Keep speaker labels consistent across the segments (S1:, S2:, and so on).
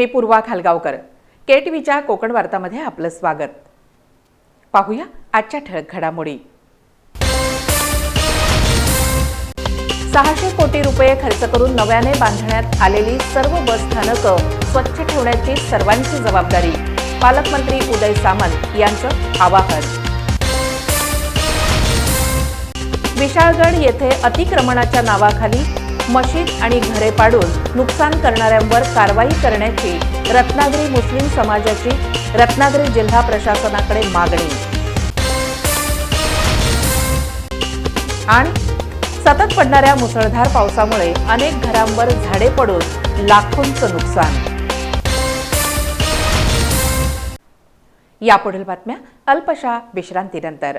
S1: मी पूर्वा खालगावकर. के T Konkan वार्तामध्ये आपलं स्वागत. पाहूया आजच्या ठळक घडामोडी. सहाशे कोटी रुपये खर्च करून नव्याने बांधण्यात आलेली सर्व बसस्थानकं स्वच्छ ठेवण्याची सर्वांची जबाबदारी. पालकमंत्री उदय सामंत यांचं आवाहन. विशाळगड येथे अतिक्रमणाच्या नावाखाली मशीद आणि घरे पाडून नुकसान करणाऱ्यांवर कारवाई करण्याची रत्नागिरी मुस्लिम समाजाची रत्नागिरी जिल्हा प्रशासनाकडे मागणी. आणि सतत पडणाऱ्या मुसळधार पावसामुळे अनेक घरांवर झाडे पडून लाखोंचं नुकसान. यापुढील बातम्या अल्पशा विश्रांतीनंतर.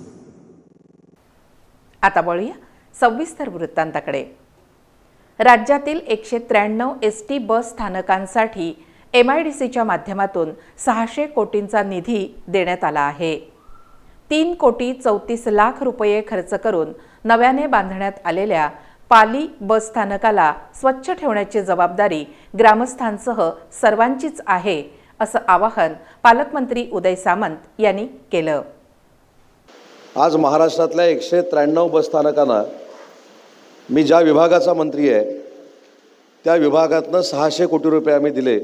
S1: आता वळूया सविस्तर वृत्तांताकडे. राज्यातील एकशे त्र्याण्णव एस टी बस स्थानकांसाठी एम आय डी सीच्या माध्यमातून सहाशे कोटींचा निधी देण्यात आला आहे. तीन कोटी चौतीस लाख रुपये खर्च करून नव्याने बांधण्यात आलेल्या पाली बस स्थानकाला स्वच्छ ठेवण्याची जबाबदारी ग्रामस्थांसह सर्वांचीच आहे असं आवाहन पालकमंत्री उदय सामंत यांनी केलं.
S2: आज महाराष्ट्रातल्या एकशे त्र्याण्णव बसस्थानकांना मी ज्या विभागाचा मंत्री आहे त्या विभागातनं सहाशे कोटी रुपये आम्ही दिले.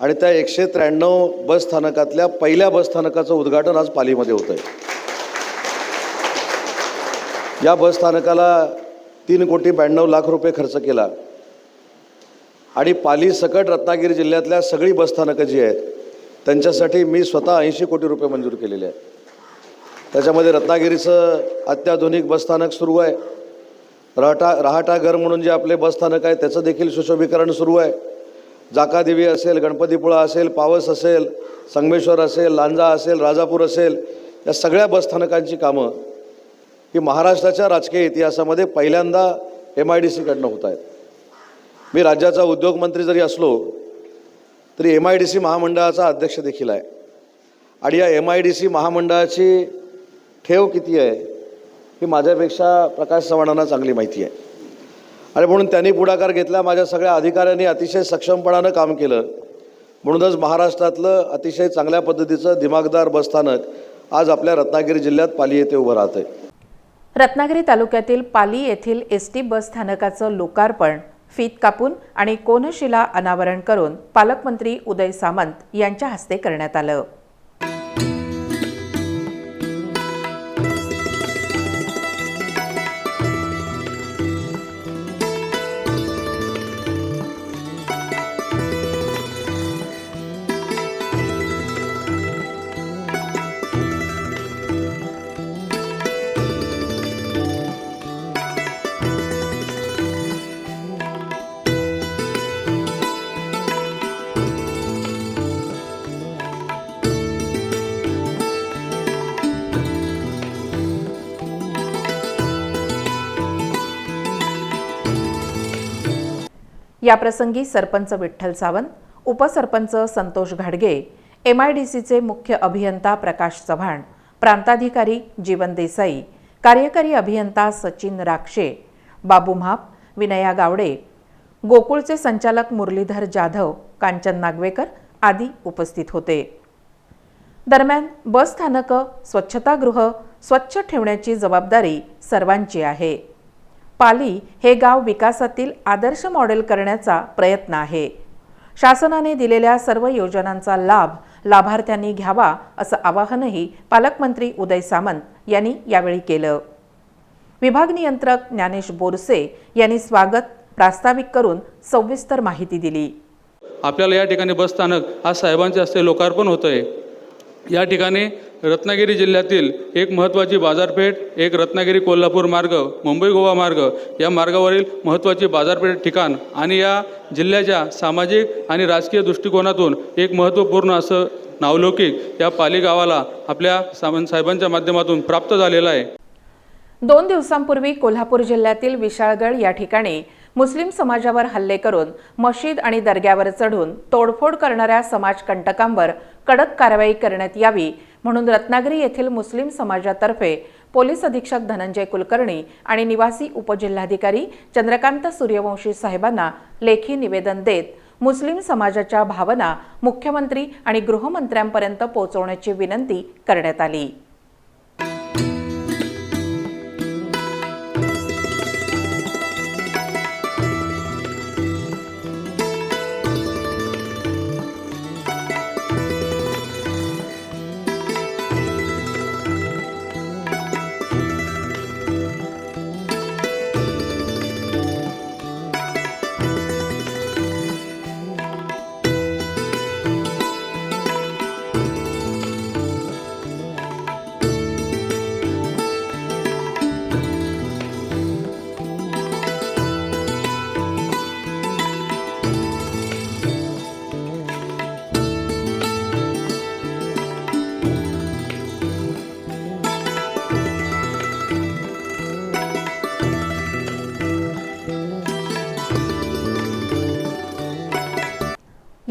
S2: आणि त्या एकशे त्र्याण्णव बसस्थानकातल्या पहिल्या बसस्थानकाचं उद्घाटन आज पालीमध्ये होतं आहे या बसस्थानकाला तीन कोटी ब्याण्णव लाख रुपये खर्च केला. आणि पाली सकट रत्नागिरी जिल्ह्यातल्या सगळी बसस्थानकं जी आहेत त्यांच्यासाठी मी स्वतः ऐंशी कोटी रुपये मंजूर केलेले आहेत. त्याच्यामध्ये रत्नागिरीचं अत्याधुनिक बसस्थानक सुरू आहे. रहाटा रहाटा घर म्हणून जे आपले बसस्थानक आहे त्याचं देखील सुशोभीकरण सुरू आहे. जाकादेवी असेल गणपतीपुळा असेल पावस असेल संगमेश्वर असेल लांजा असेल राजापूर असेल या सगळ्या बसस्थानकांची कामं ही महाराष्ट्राच्या राजकीय इतिहासामध्ये पहिल्यांदा एम आय डी सीकडनं होत आहेत. मी राज्याचा उद्योगमंत्री जरी असलो तरी एम आय डी सी महामंडळाचा अध्यक्ष देखील आहे. आणि या एम आय डी सी महामंडळाची ठेव किती आहे ही माझ्यापेक्षा प्रकाश चव्हाणांना चांगली माहिती आहे. आणि म्हणून त्यांनी पुढाकार घेतला माझ्या सगळ्या अधिकाऱ्यांनी अतिशय सक्षमपणानं काम केलं. म्हणूनच महाराष्ट्रातलं अतिशय चांगल्या पद्धतीचं दिमागदार बसस्थानक आज आपल्या रत्नागिरी जिल्ह्यात पाली येथे उभं राहतं आहे
S1: रत्नागिरी तालुक्यातील पाली येथील एस टी बस स्थानकाचं लोकार्पण फीत कापून आणि कोनशिला अनावरण करून पालकमंत्री उदय सामंत यांच्या हस्ते करण्यात आलं. याप्रसंगी सरपंच विठ्ठल सावंत उपसरपंच संतोष घाडगे एम आय डी सीचे मुख्य अभियंता प्रकाश चव्हाण प्रांताधिकारी जीवन देसाई कार्यकारी अभियंता सचिन राक्षे बाबू म्हाप विनया गावडे गोकुळचे संचालक मुरलीधर जाधव कांचन नागवेकर आदी उपस्थित होते. दरम्यान बस स्थानकं स्वच्छतागृह स्वच्छ ठेवण्याची जबाबदारी सर्वांची आहे. पाली हे गाव विकासातील आदर्श मॉडेल करण्याचा प्रयत्न आहे. शासनाने दिलेल्या सर्व योजनांचा लाभ लाभार्थ्यांनी घ्यावा असं आवाहनही पालकमंत्री उदय सामंत यांनी यावेळी केलं. विभाग नियंत्रक ज्ञानेश बोरसे यांनी स्वागत प्रास्ताविक करून सविस्तर माहिती दिली.
S3: आपल्याला या ठिकाणी बसस्थानक आज साहेबांच्या हस्ते लोकार्पण होतं आहे या ठिकाणी रत्नागिरी जिल्ह्यातील एक महत्त्वाची बाजारपेठ एक रत्नागिरी कोल्हापूर मार्ग मुंबई गोवा मार्ग या मार्गावरील महत्त्वाची बाजारपेठ ठिकाण आणि या जिल्ह्याच्या सामाजिक आणि राजकीय दृष्टिकोनातून एक महत्त्वपूर्ण असं नावलौकिक या पालीगावाला आपल्या सामंत साहेबांच्या माध्यमातून प्राप्त झालेलं आहे.
S1: दोन दिवसांपूर्वी कोल्हापूर जिल्ह्यातील विशाळगड या ठिकाणी मुस्लिम समाजावर हल्ले करून मशीद आणि दर्ग्यावर चढून तोडफोड करणाऱ्या समाजकंटकांवर कडक कारवाई करण्यात यावी म्हणून रत्नागिरी येथील मुस्लिम समाजातर्फे पोलीस अधीक्षक धनंजय कुलकर्णी आणि निवासी उपजिल्हाधिकारी चंद्रकांत सूर्यवंशी साहेबांना लेखी निवेदन देत मुस्लिम समाजाच्या भावना मुख्यमंत्री आणि गृहमंत्र्यांपर्यंत पोहोचवण्याची विनंती करण्यात आली.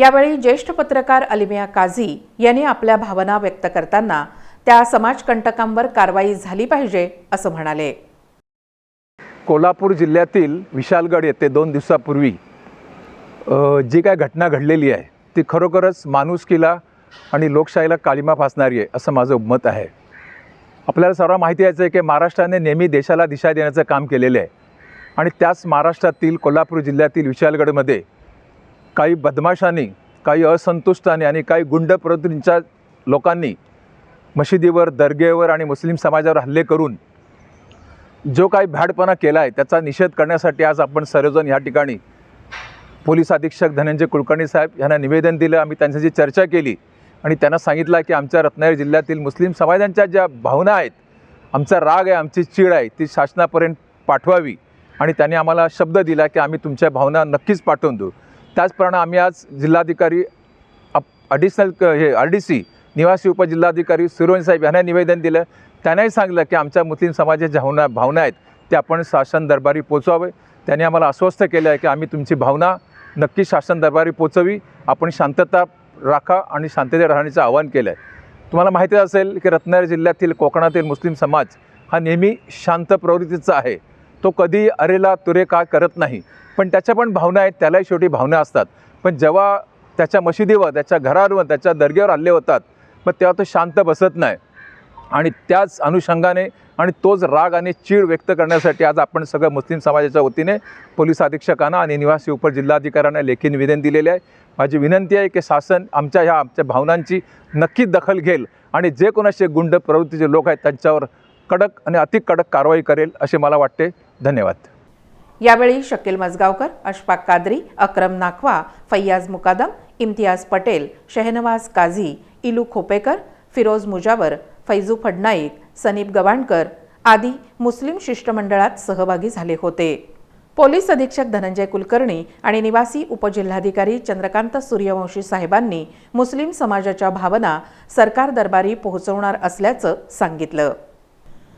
S1: यावेळी ज्येष्ठ पत्रकार अलिमिया काझी यांनी आपल्या भावना व्यक्त करताना त्या समाजकंटकांवर कारवाई झाली पाहिजे असं म्हणाले.
S4: कोल्हापूर जिल्ह्यातील विशालगड येथे दोन दिवसापूर्वी जी काय घटना घडलेली आहे ती खरोखरच माणुसकीला आणि लोकशाहीला काळिमा फासणारी आहे असं माझं मत आहे. आपल्याला सर्व माहिती आहे की महाराष्ट्राने नेहमी देशाला दिशा देण्याचं काम केलेलं आहे. आणि त्याच महाराष्ट्रातील कोल्हापूर जिल्ह्यातील विशालगडमध्ये काही बदमाशांनी काही असंतुष्टांनी आणि काही गुंड प्रवृत्तींच्या लोकांनी मशिदीवर दर्गेवर आणि मुस्लिम समाजावर हल्ले करून जो काही भ्याडपणा केला आहे त्याचा निषेध करण्यासाठी आज आपण सर्वजण ह्या ठिकाणी पोलीस अधीक्षक धनंजय कुलकर्णी साहेब यांना निवेदन दिलं. आम्ही त्यांच्याशी चर्चा केली आणि त्यांना सांगितलं की आमच्या रत्नागिरी जिल्ह्यातील मुस्लिम समाजांच्या ज्या भावना आहेत आमचा राग आहे आमची चीड आहे ती शासनापर्यंत पाठवावी. आणि त्यांनी आम्हाला शब्द दिला की आम्ही तुमच्या भावना नक्कीच पाठवून देऊ. त्याचप्रमाणे आम्ही आज जिल्हाधिकारी अप अडिशनल क हे आर डी सी निवासी उपजिल्हाधिकारी सूर्यवंशी साहेब यांना निवेदन दिलं. त्यांनाही सांगितलं की आमच्या मुस्लिम समाजाच्या भावना भावना आहेत ते आपण शासन दरबारी पोचवावे. त्यांनी आम्हाला अस्वस्थ केलं आहे की आम्ही तुमची भावना नक्की शासन दरबारी पोचवी. आपण शांतता राखा आणि शांततेत राहण्याचं आवाहन केलं आहे तुम्हाला माहिती असेल की रत्नागिरी जिल्ह्यातील कोकणातील मुस्लिम समाज हा नेहमी शांत प्रवृत्तीचा आहे. तो कधी अरेला तुरे काय करत नाही. पण त्याच्या पण भावना आहेत त्यालाही शेवटी भावना असतात. पण जेव्हा त्याच्या मशिदीवर त्याच्या घरावर त्याच्या दर्ग्यावर हल्ले होतात मग तेव्हा तो शांत बसत नाही. आणि त्याच अनुषंगाने आणि तोच राग आणि चीड व्यक्त करण्यासाठी आज आपण सगळं मुस्लिम समाजाच्या वतीने पोलीस अधीक्षकांना आणि निवासी उपजिल्हाधिकाऱ्यांना लेखी विनंती दिलेले आहे. माझी विनंती आहे की शासन आमच्या ह्या आमच्या भावनांची नक्कीच दखल घेईल आणि जे कोणाचे गुंड प्रवृत्तीचे लोक आहेत त्यांच्यावर कडक आणि अति कडक कारवाई करेल असे मला वाटते. धन्यवाद.
S1: यावेळी शकील मजगावकर अशफाक कादरी अक्रम नाखवा फैयाज मुकादम इम्तियाज पटेल शहनवाज काझी इलू खोपेकर फिरोज मुजावर फैजू फडनाईक सनीप गवाणकर आदी मुस्लिम शिष्टमंडळात सहभागी झाले होते. पोलीस अधीक्षक धनंजय कुलकर्णी आणि निवासी उपजिल्हाधिकारी चंद्रकांत सूर्यवंशी साहेबांनी मुस्लिम समाजाच्या भावना सरकार दरबारी पोहोचवणार असल्याचं सांगितलं.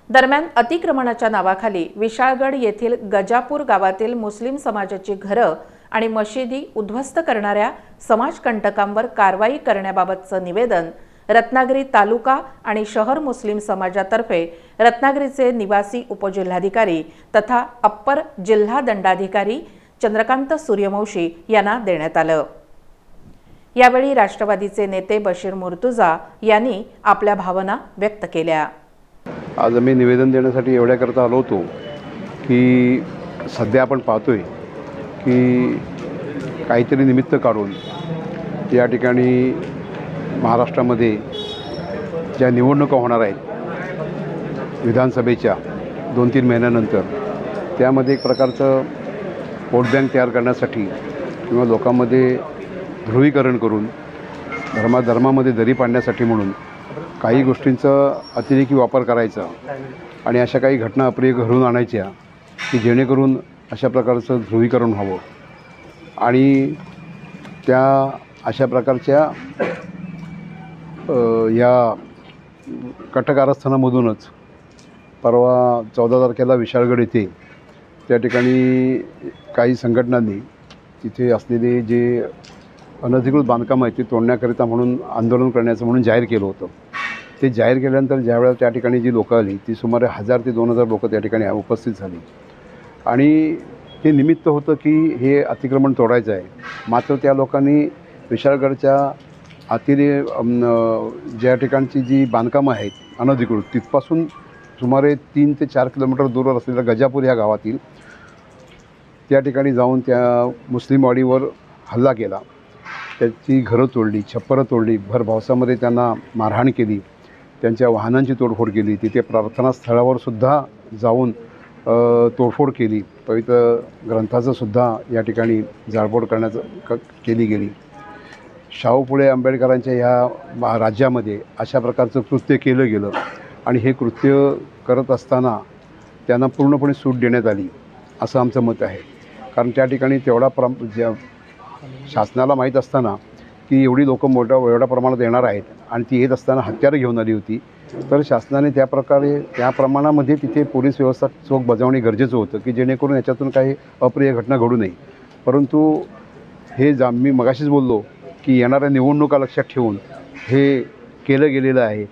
S1: दरम्यान अतिक्रमणाच्या नावाखाली विशाळगड येथील गजापूर गावातील मुस्लिम समाजाची घरं आणि मशिदी उद्ध्वस्त करणाऱ्या समाजकंटकांवर कारवाई करण्याबाबतचं निवेदन रत्नागिरी तालुका आणि शहर मुस्लिम समाजातर्फे रत्नागिरीचे निवासी उपजिल्हाधिकारी तथा अप्पर जिल्हा दंडाधिकारी चंद्रकांत सूर्यवंशी यांना देण्यात आलं. यावेळी राष्ट्रवादीचे नेते बशीर मुर्तुजा यांनी आपल्या भावना व्यक्त केल्या.
S5: आज आम्ही निवेदन देण्यासाठी एवढ्याकरता आलो होतो की सध्या आपण पाहतो आहे की काहीतरी निमित्त काढून या ठिकाणी महाराष्ट्रामध्ये ज्या निवडणुका होणार आहेत विधानसभेच्या दोन तीन महिन्यानंतर त्यामध्ये एक प्रकारचं वोट बँक तयार करण्यासाठी किंवा लोकांमध्ये ध्रुवीकरण करून धर्माधर्मामध्ये दरी पाडण्यासाठी म्हणून काही गोष्टींचा अतिरेकी वापर करायचा आणि अशा काही घटना अप्रिय घडून आणायच्या की जेणेकरून अशा प्रकारचं ध्रुवीकरण व्हावं. आणि त्या अशा प्रकारच्या या कटकारस्थानामधूनच परवा चौदा तारखेला विशाळगड येथे त्या ठिकाणी काही संघटनांनी तिथे असलेले जे अनधिकृत बांधकाम आहे ते तोडण्याकरिता म्हणून आंदोलन करण्याचं म्हणून जाहीर केलं होतं. ते जाहीर केल्यानंतर ज्यावेळेला त्या ठिकाणी जी लोकं आली ती सुमारे हजार ते दोन हजार लोकं त्या ठिकाणी उपस्थित झाली. आणि हे निमित्त होतं की हे अतिक्रमण तोडायचं आहे. मात्र त्या लोकांनी विशाळगडच्या अतिरे ज्या ठिकाणची जी बांधकामं आहेत अनधिकृत तिथपासून सुमारे तीन ते चार किलोमीटर दूरवर असलेल्या गजापूर या गावातील त्या ठिकाणी जाऊन त्या मुस्लिमवाडीवर हल्ला केला. त्याची घरं तोडली छप्परं तोडली. भर पावसामध्ये त्यांना मारहाण केली. त्यांच्या वाहनांची तोडफोड केली. तिथे प्रार्थनास्थळावरसुद्धा सुद्धा जाऊन तोडफोड केली. पवित्र ग्रंथाचंसुद्धा या ठिकाणी जाळपोड करण्याचं क केली गेली. शाहू फुले आंबेडकरांच्या ह्या मा- राज्यामध्ये अशा प्रकारचं कृत्य केलं गेलं आणि हे कृत्य करत असताना त्यांना पूर्णपणे सूट देण्यात आली असं आमचं मत आहे. कारण त्या ठिकाणी तेवढा प्रम ज्या शासनाला माहीत असताना की एवढी लोकं मोठ्या एवढ्या प्रमाणात येणार आहेत आणि ती येत असताना हत्यारं घेऊन आली होती. तर शासनाने त्या प्रकारे त्या प्रमाणामध्ये तिथे पोलीस व्यवस्था चोख बजावणे गरजेचं होतं की जेणेकरून याच्यातून काही अप्रिय घटना घडू नये. परंतु हे जा मी मगाशीच बोललो की येणाऱ्या निवडणुका लक्षात ठेवून हे केलं गेलेलं आहे.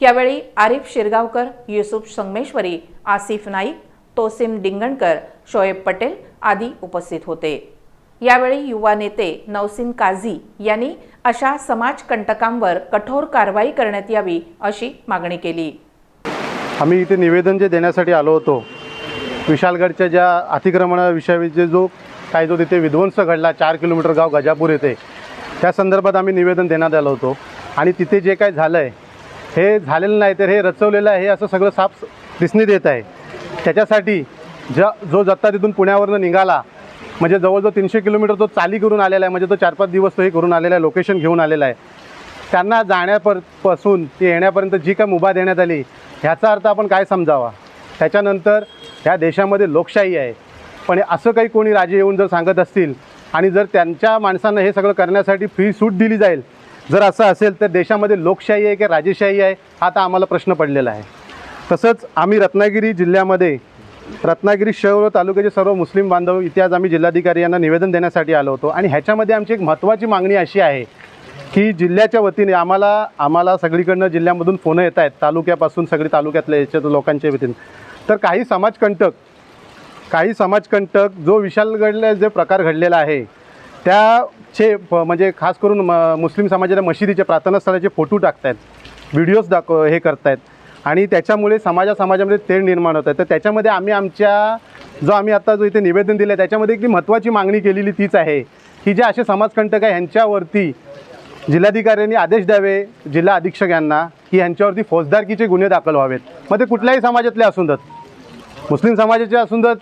S1: यावेळी आरिफ शिरगावकर युसुफ संगमेश्वरी आसिफ नाईक तोसिम डिंगणकर शोएब पटेल आदी उपस्थित होते. यावेळी युवा नेते नौसिन काझी यांनी अशा समाजकंटकांवर कठोर कारवाई करण्यात यावी अशी मागणी केली.
S6: आम्ही इथे निवेदन जे देण्यासाठी आलो होतो विशालगडच्या ज्या अतिक्रमणाविषयी जो काय जो तिथे विध्वंस घडला चार किलोमीटर गाव गजापूर येथे त्या संदर्भात आम्ही निवेदन देण्यात आलो होतो. आणि तिथे जे काय झालं आहे हे झालेलं नाही तर हे रचवलेलं आहे हे असं सगळं साफ दिसणी येत आहे. त्याच्यासाठी ज्या जो जत्ता तिथून पुण्यावरनं निघाला म्हणजे जवळजवळ तीनशे किलोमीटर तो चाली करून आलेला आहे म्हणजे तो चार पाच दिवस तो हे करून आलेला आहे लोकेशन घेऊन आलेला आहे. त्यांना जाण्यापरपासून ते येण्यापर्यंत जी काय मुभा देण्यात आली ह्याचा अर्थ आपण काय समजावा? त्याच्यानंतर ह्या देशामध्ये लोकशाही आहे. पण असं काही कोणी राजे येऊन जर सांगत असतील आणि जर त्यांच्या माणसांना हे सगळं करण्यासाठी फ्री सूट दिली जाईल जर असं असेल तर देशामध्ये लोकशाही आहे की राजेशाही आहे हा आता आम्हाला प्रश्न पडलेला आहे. तसंच आम्ही रत्नागिरी जिल्ह्यामध्ये रत्नागिरी शहर व तालुक्याचे सर्व मुस्लिम बांधव इथे आज आम्ही जिल्हाधिकारी यांना निवेदन देण्यासाठी आलो होतो. आणि ह्याच्यामध्ये आमची एक महत्त्वाची मागणी अशी आहे की जिल्ह्याच्या वतीने आम्हाला आम्हाला सगळीकडनं जिल्ह्यामधून फोनं येत आहेत तालुक्यापासून सगळी तालुक्यातल्या याच्या लोकांच्या वतीने. तर काही समाजकंटक काही समाजकंटक जो विशालगडला जे प्रकार घडलेला आहे त्याचे प- म्हणजे खास करून म मुस्लिम समाजाच्या मशिदीचे प्रार्थनास्थळाचे फोटो टाकत आहेत व्हिडिओज दाखव हे करतायत. आणि त्याच्यामुळे समाजा समाजामध्ये तेढ निर्माण होत आहे. तर त्याच्यामध्ये आम्ही आमच्या जो आम्ही आता जो इथे निवेदन दिलं आहे त्याच्यामध्ये एक महत्त्वाची मागणी केलेली तीच आहे. की जे असे समाजकंटक आहे ह्यांच्यावरती जिल्हाधिकाऱ्यांनी आदेश द्यावे जिल्हा अधीक्षक यांना की यांच्यावरती फौजदारकीचे गुन्हे दाखल व्हावेत. मग ते कुठल्याही समाजातले असून जात मुस्लिम समाजाचे असून जात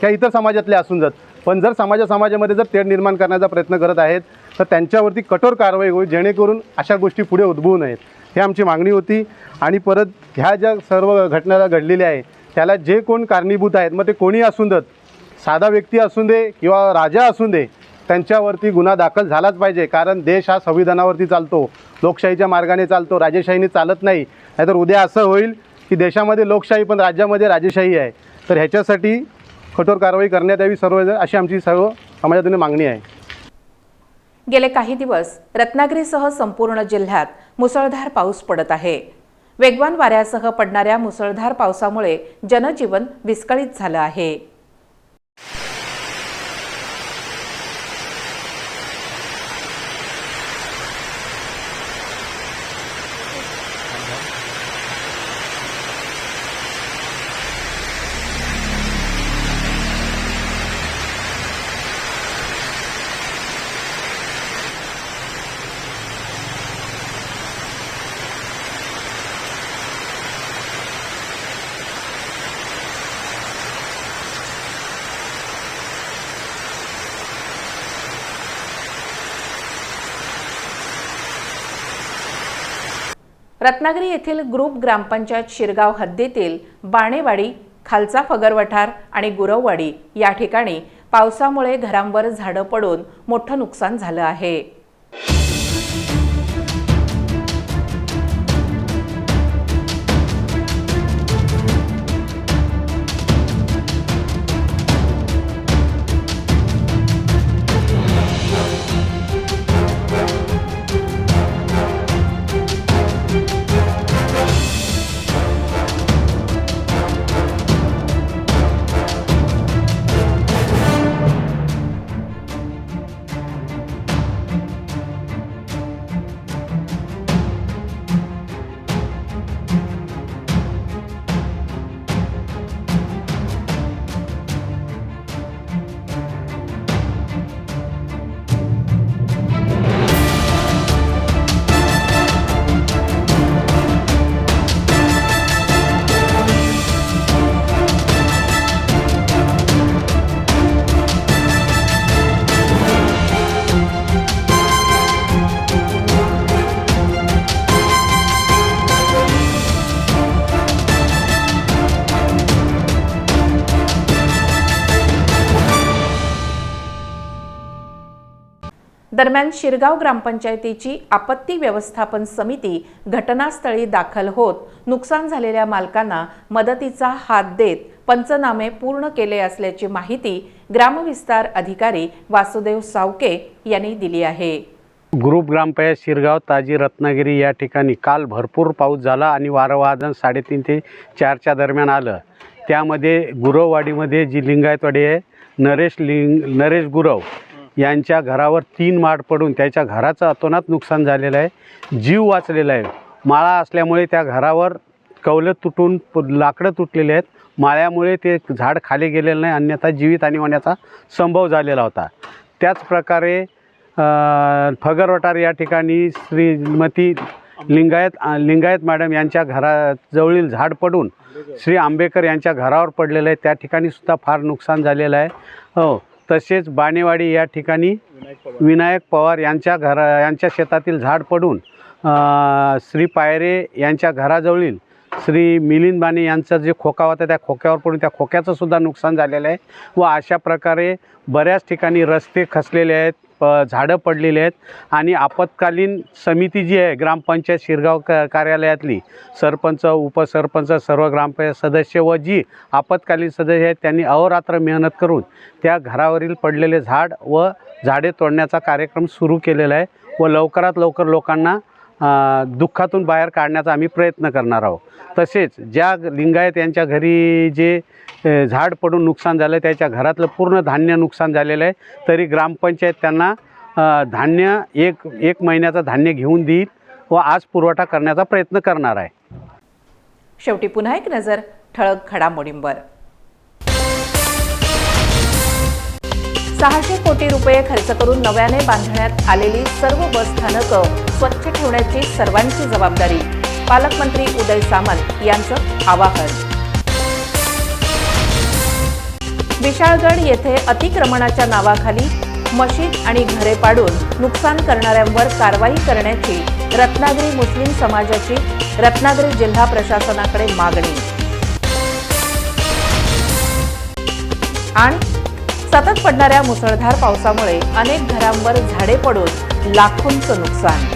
S6: किंवा इतर समाजातले असून देत. पण जर समाजा समाजामध्ये जर तेढ निर्माण करण्याचा प्रयत्न करत आहेत तर त्यांच्यावरती कठोर कारवाई होईल जेणेकरून अशा गोष्टी पुढे उद्भवू नयेत. ही आमची मागणी होती. आणि परत ह्या ज्या सर्व घटना घडलेल्या आहे त्याला जे कोण कारणीभूत आहेत मग ते कोणी असून देत साधा व्यक्ती असून दे किंवा राजा असून दे त्यांच्यावरती गुन्हा दाखल झालाच पाहिजे. कारण देश हा संविधानावरती चालतो लोकशाहीच्या मार्गाने चालतो राजेशाहीने चालत नाही. नाहीतर उद्या असं होईल की देशामध्ये लोकशाही पण राज्यामध्ये राजेशाही आहे. तर ह्याच्यासाठी कठोर कारवाई करण्यात यावी सर्व अशी आमची सर्व समाजातून मागणी आहे.
S1: गेले काही दिवस रत्नागिरीसह संपूर्ण जिल्ह्यात मुसळधार पाऊस पडत आहे. वेगवान वाऱ्यासह पडणाऱ्या मुसळधार पावसामुळे जनजीवन विस्कळीत झालं आहे. रत्नागिरी येथील ग्रुप ग्रामपंचायत शिरगाव हद्दीतील बाणेवाडी खालचा फगरवठार आणि गुरववाडी या ठिकाणी पावसामुळे घरांवर झाडं पडून मोठं नुकसान झालं आहे. दरम्यान शिरगाव ग्रामपंचायतीची आपत्ती व्यवस्थापन समिती घटनास्थळी दाखल होत नुकसान झालेल्या मालकांना मदतीचा हात देत पंचनामे पूर्ण केले असल्याची माहिती ग्रामविस्तार अधिकारी वासुदेव सावके यांनी दिली आहे.
S7: ग्रुप ग्रामपंचायत शिरगाव ताजी रत्नागिरी या ठिकाणी काल भरपूर पाऊस झाला आणि वारंवादन साडेतीन ते चारच्या दरम्यान आलं. त्यामध्ये गुरववाडीमध्ये जी लिंगायतवाडी आहे नरेश लिंग नरेश गुरव यांच्या घरावर तीन माड पडून त्याच्या घराचं अतोनात नुकसान झालेलं आहे. जीव वाचलेला आहे. माळा असल्यामुळे त्या घरावर कवलं तुटून प- लाकडं तुटलेले आहेत. माळ्यामुळे ते झाड खाली गेलेलं नाही अन्यथा जीवित आणि होण्याचा संभव झालेला होता. त्याच प्रकारे फगरवटार या ठिकाणी श्रीमती लिंगायत लिंगायत मॅडम यांच्या घराजवळील झाड पडून श्री आंबेकर यांच्या घरावर पडलेलं आहे त्या ठिकाणी सुद्धा फार नुकसान झालेलं आहे. हो. तसेच बाणेवाडी या ठिकाणी विनायक पवार. यांच्या घरा यांच्या शेतातील झाड पडून श्री पायरे यांच्या घराजवळील श्री मिलिंद बाणे यांचा जे खोका होता त्या खोक्यावर पडून त्या खोक्याचं सुद्धा नुकसान झालेलं आहे. व अशा प्रकारे बऱ्याच ठिकाणी रस्ते खचलेले आहेत. प झाडं पडलेली आहेत. आणि आपत्कालीन समिती जी आहे ग्रामपंचायत शिरगाव क कार्यालयातली सरपंच उपसरपंच सर्व ग्रामपंचायत सदस्य व जी आपत्कालीन सदस्य आहेत त्यांनी अहोरात्र मेहनत करून त्या घरावरील पडलेले झाड व झाडे तोडण्याचा कार्यक्रम सुरू केलेला आहे व लवकरात लवकर लोकांना दुःखातून बाहेर काढण्याचा आम्ही प्रयत्न करणार आहोत. तसेच ज्या लिंगायत यांच्या घरी जे झाड पडून नुकसान झालं त्याच्या घरातलं पूर्ण धान्य नुकसान झालेलं आहे तरी ग्रामपंचायत त्यांना धान्य एक एक महिन्याचं धान्य घेऊन देईल व आज पुरवठा करण्याचा प्रयत्न करणार आहे.
S1: शेवटी पुन्हा एक नजर ठळक घडामोडींवर. सहाशे कोटी रुपये खर्च करून नव्याने बांधण्यात आलेली सर्व बसस्थानकं स्वच्छ ठेवण्याची सर्वांची जबाबदारी. पालकमंत्री उदय सामंत यांचं आवाहन. विशाळगड येथे अतिक्रमणाच्या नावाखाली मशीद आणि घरे पाडून नुकसान करणाऱ्यांवर कारवाई करण्याची रत्नागिरी मुस्लिम समाजाची रत्नागिरी जिल्हा प्रशासनाकडे मागणी. आणि सतत पडणाऱ्या मुसळधार पावसामुळे अनेक घरांवर झाडे पडून लाखोंचं नुकसान.